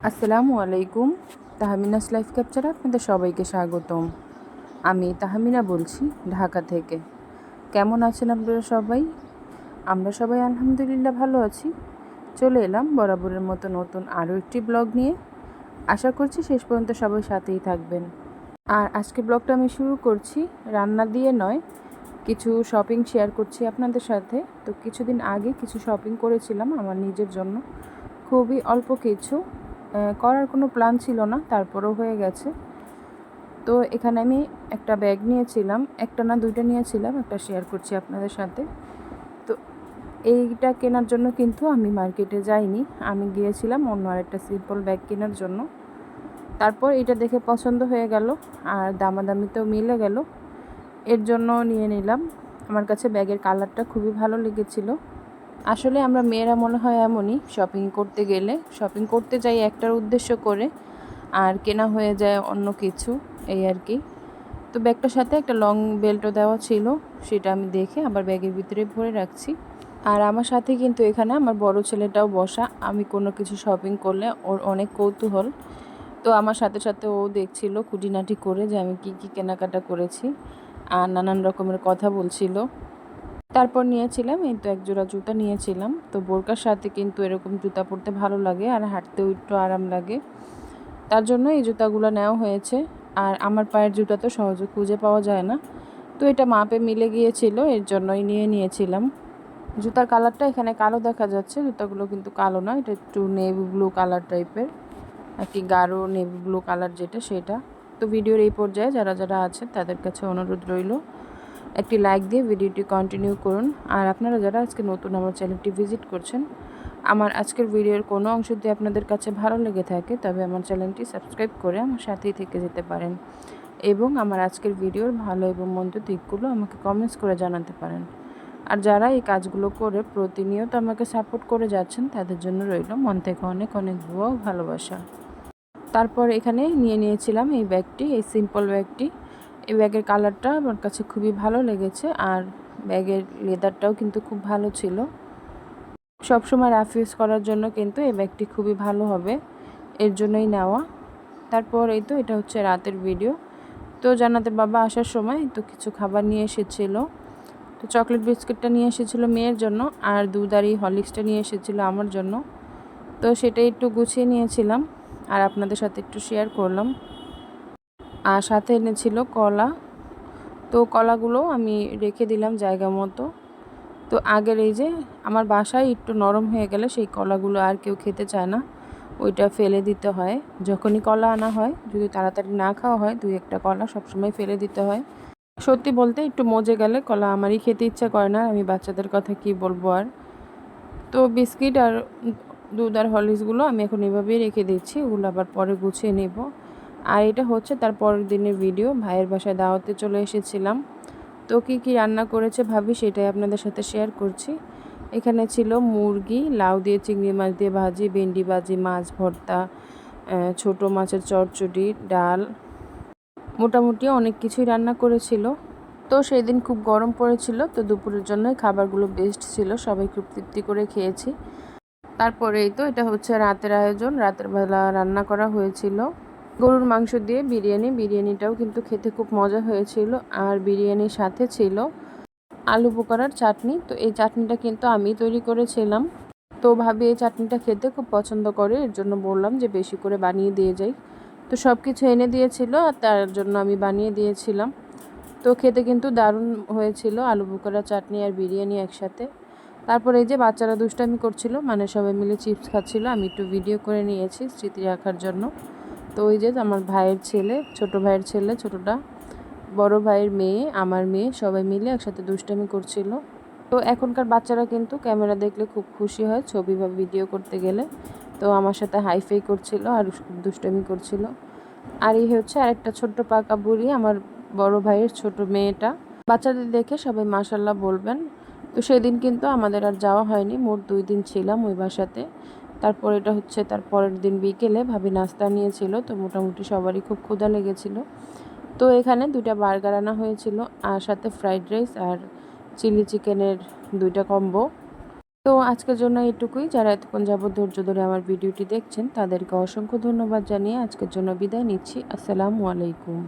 আসসালামু আলাইকুম, তাহমিনাস লাইফ ক্যাপচারে আপনাদের সবাইকে স্বাগতম। আমি তাহমিনা বলছি ঢাকা থেকে। কেমন আছেন আপনারা সবাই? আমরা সবাই আলহামদুলিল্লাহ ভালো আছি। চলে এলাম বরাবরের মতো নতুন আরও একটি ব্লগ নিয়ে। আশা করছি শেষ পর্যন্ত সবাই সাথেই থাকবেন। আর আজকে ব্লগটা আমি শুরু করছি রান্না দিয়ে নয়, কিছু শপিং শেয়ার করছি আপনাদের সাথে। তো কিছুদিন আগে কিছু শপিং করেছিলাম আমার নিজের জন্য। খুবই অল্প কিছু। করার কোনো প্ল্যান ছিল না, তারপরেও হয়ে গেছে। তো এখানে আমি একটা ব্যাগ নিয়েছিলাম, একটা না দুইটা নিয়েছিলাম, একটা শেয়ার করছি আপনাদের সাথে। তো এইটা কেনার জন্য কিন্তু আমি মার্কেটে যাইনি, আমি গিয়েছিলাম অন্য আরেকটা সিম্পল ব্যাগ কেনার জন্য। তারপর এটা দেখে পছন্দ হয়ে গেল, আর দামাদামিতেও মিলে গেল। এর জন্য নিয়ে নিলাম। আমার কাছে ব্যাগের কালারটা খুবই ভালো লেগেছিল। আসলে আমরা মেয়েরা মনে হয় এমনই শপিং করতে গেলে শপিং করতে যাই একটার উদ্দেশ্য করে, আর কেনা হয়ে যায় অন্য কিছু, এই আর কি। তো ব্যাগটার সাথে একটা লং বেল্টও দেওয়া ছিল, সেটা আমি দেখে আবার ব্যাগের ভিতরে ভরে রাখছি। আর আমার সাথে কিন্তু এখানে আমার বড় ছেলেটাও বসা, আমি কোনো কিছু শপিং করলে ওর অনেক কৌতূহল। তো আমার সাথে সাথে ও দেখছিল খুঁটিনাটি করে যে আমি কি কি কেনাকাটা করেছি, আর নানান রকমের কথা বলছিল। তারপর নিয়েছিলাম, এই তো এক জোড়া জুতা নিয়েছিলাম। তো বোরকার সাথে কিন্তু এরকম জুতা পরতে ভালো লাগে আর হাঁটতেও একটু আরাম লাগে। তার জন্য এই জুতাগুলো নেওয়া হয়েছে। আর আমার পায়ের জুতা তো সহজে খুঁজে পাওয়া যায় না। তো এটা মাপে মিলে গিয়েছিল, এর জন্যই নিয়ে নিয়েছিলাম। জুতার কালারটা এখানে কালো দেখা যাচ্ছে, জুতাগুলো কিন্তু কালো না, এটা একটু নেভি ব্লু কালার টাইপের। কি গাঢ় নেভি ব্লু কালার যেটা সেটা। তো ভিডিওর এই পর্যায়ে যারা যারা আছে তাদের কাছে অনুরোধ রইল। একটি লাইক দিয়ে ভিডিওটি কন্টিনিউ করুন। আর আপনারা যারা আজকে নতুন আমার চ্যানেলটি ভিজিট করছেন, আমার আজকের ভিডিওর কোনো অংশ যদি আপনাদের কাছে ভালো লেগে থাকে, তবে আমার চ্যানেলটি সাবস্ক্রাইব করে আমার সাথেই থেকে যেতে পারেন। এবং আমার আজকের ভিডিওর ভালো এবং মন্দ দিকগুলো আমাকে কমেন্টস করে জানাতে পারেন। আর যারা এই কাজগুলো করে প্রতিনিয়ত আমাকে সাপোর্ট করে যাচ্ছেন, তাদের জন্য রইল মন থেকে অনেক অনেক ও ভালোবাসা। তারপর এখানে নিয়ে নিয়েছিলাম এই ব্যাগটি এই সিম্পল ব্যাগটি এই ব্যাগের কালারটা আমার কাছে খুবই ভালো লেগেছে আর ব্যাগের লেদারটাও কিন্তু খুব ভালো ছিল। সবসময় রাফ ইউজ করার জন্য কিন্তু এই ব্যাগটি খুবই ভালো হবে, এর জন্যই নেওয়া। তারপর এই তো, এটা হচ্ছে রাতের ভিডিও। তো জানাতে বাবা আসার সময় তো কিছু খাবার নিয়ে এসেছিল। তো চকলেট বিস্কিটটা নিয়ে এসেছিল মেয়ের জন্য আর দুধ আর এই হরলিক্সটা নিয়ে এসেছিল আমার জন্য। তো সেটাই একটু গুছিয়ে নিয়েছিলাম আর আপনাদের সাথে একটু শেয়ার করলাম। আর সাথে এনেছিল কলা। তো কলাগুলো আমি রেখে দিলাম জায়গা মতো। তো আগের এই যে আমার বাসায় একটু নরম হয়ে গেলে সেই কলাগুলো আর কেউ খেতে চায় না। ওইটা ফেলে দিতে হয়। যখনই কলা আনা হয়, যদি তাড়াতাড়ি না খাওয়া হয়, দুই একটা কলা সবসময় ফেলে দিতে হয়। সত্যি বলতে একটু মজে গেলে কলা আমারই খেতে ইচ্ছা করে না। আমি বাচ্চাদের কথা কি বলব আর। তো বিস্কিট আর দুধ আর হরলিক্সগুলো আমি এখন এভাবেই রেখে দিচ্ছি। ওগুলো আবার পরে গুছিয়ে নেব। আর এটা হচ্ছে তার পরের দিনের ভিডিও, ভাইয়ের বাসায় দাওয়াতে চলে এসেছিলাম। তো কী কী রান্না করেছে ভাবি সেটাই আপনাদের সাথে শেয়ার করছি। এখানে ছিল মুরগি, লাউ দিয়ে চিংড়ি মাছ দিয়ে ভাজি, ভেন্ডি ভাজি, মাছ ভর্তা ছোট মাছের চচ্চড়ি, ডাল। মোটামুটি অনেক কিছুই রান্না করেছিল। তো সেই দিন খুব গরম পড়েছিল, তো দুপুরের জন্য খাবারগুলো বেস্ট ছিল, সবাই খুব তৃপ্তি করে খেয়েছি। তারপরেই তো এটা হচ্ছে রাতের আয়োজন, রাতের বেলা রান্না করা হয়েছিল। গরুর মাংস দিয়ে বিরিয়ানি, বিরিয়ানিটাও কিন্তু খেতে খুব মজা হয়েছিল। আর বিরিয়ানির সাথে ছিল আলু বোকারার চাটনি। তো এই চাটনিটা কিন্তু আমি তৈরি করেছিলাম। তো ভাবি এই চাটনিটা খেতে খুব পছন্দ করে, এর জন্য বললাম যে বেশি করে বানিয়ে দিয়ে যাই। তো সব কিছু এনে দিয়েছিল আর তার জন্য আমি বানিয়ে দিয়েছিলাম। তো খেতে কিন্তু দারুণ হয়েছিল আলু বোকারা চাটনি আর বিরিয়ানি একসাথে। তারপর এই যে বাচ্চারা দুষ্টামি করছিল মানে সবাই মিলে চিপস খাচ্ছিল, আমি একটু ভিডিও করে নিয়েছি স্মৃতি রাখার জন্য। তো ওই যে আমার ভাইয়ের ছেলে, ছোট ভাইয়ের ছেলে, ছোটটা। বড় ভাইয়ের মেয়ে, আমার মেয়ে, সবাই মিলে একসাথে দুষ্টামি করছিল। তো এখনকার বাচ্চারা কিন্তু ক্যামেরা দেখলে খুব খুশি হয়, ছবি বা ভিডিও করতে গেলে। তো আমার সাথে হাইফাই করছিল আর দুষ্টামি করছিল। আর এই হচ্ছে আরেকটা ছোট্ট পাকা বুড়ি, আমার বড় ভাইয়ের ছোট মেয়েটা। বাচ্চাদের দেখে সবাই মাসাল্লাহ বলবেন। তো সেদিন কিন্তু আমাদের আর যাওয়া হয়নি, মোট দুই দিন ছিলাম ওই বাসাতে। তারপর এটা হচ্ছে তার পরের দিন বিকেলে ভাবি নাস্তা নিয়েছিল, তো মোটামুটি সবারই খুব ক্ষুধা লেগেছিল। তো এখানে দুইটা বার্গার আনা হয়েছিল, আর সাথে ফ্রাইড রাইস আর চিলি চিকেনের দুইটা কম্বো। তো আজকের জন্য এটুকুই। যারা এতক্ষণ যাবত ধৈর্য ধরে আমার ভিডিওটি দেখছেন, তাদেরকে অসংখ্য ধন্যবাদ জানিয়ে আজকের জন্য বিদায় নিচ্ছি। আসসালামু আলাইকুম।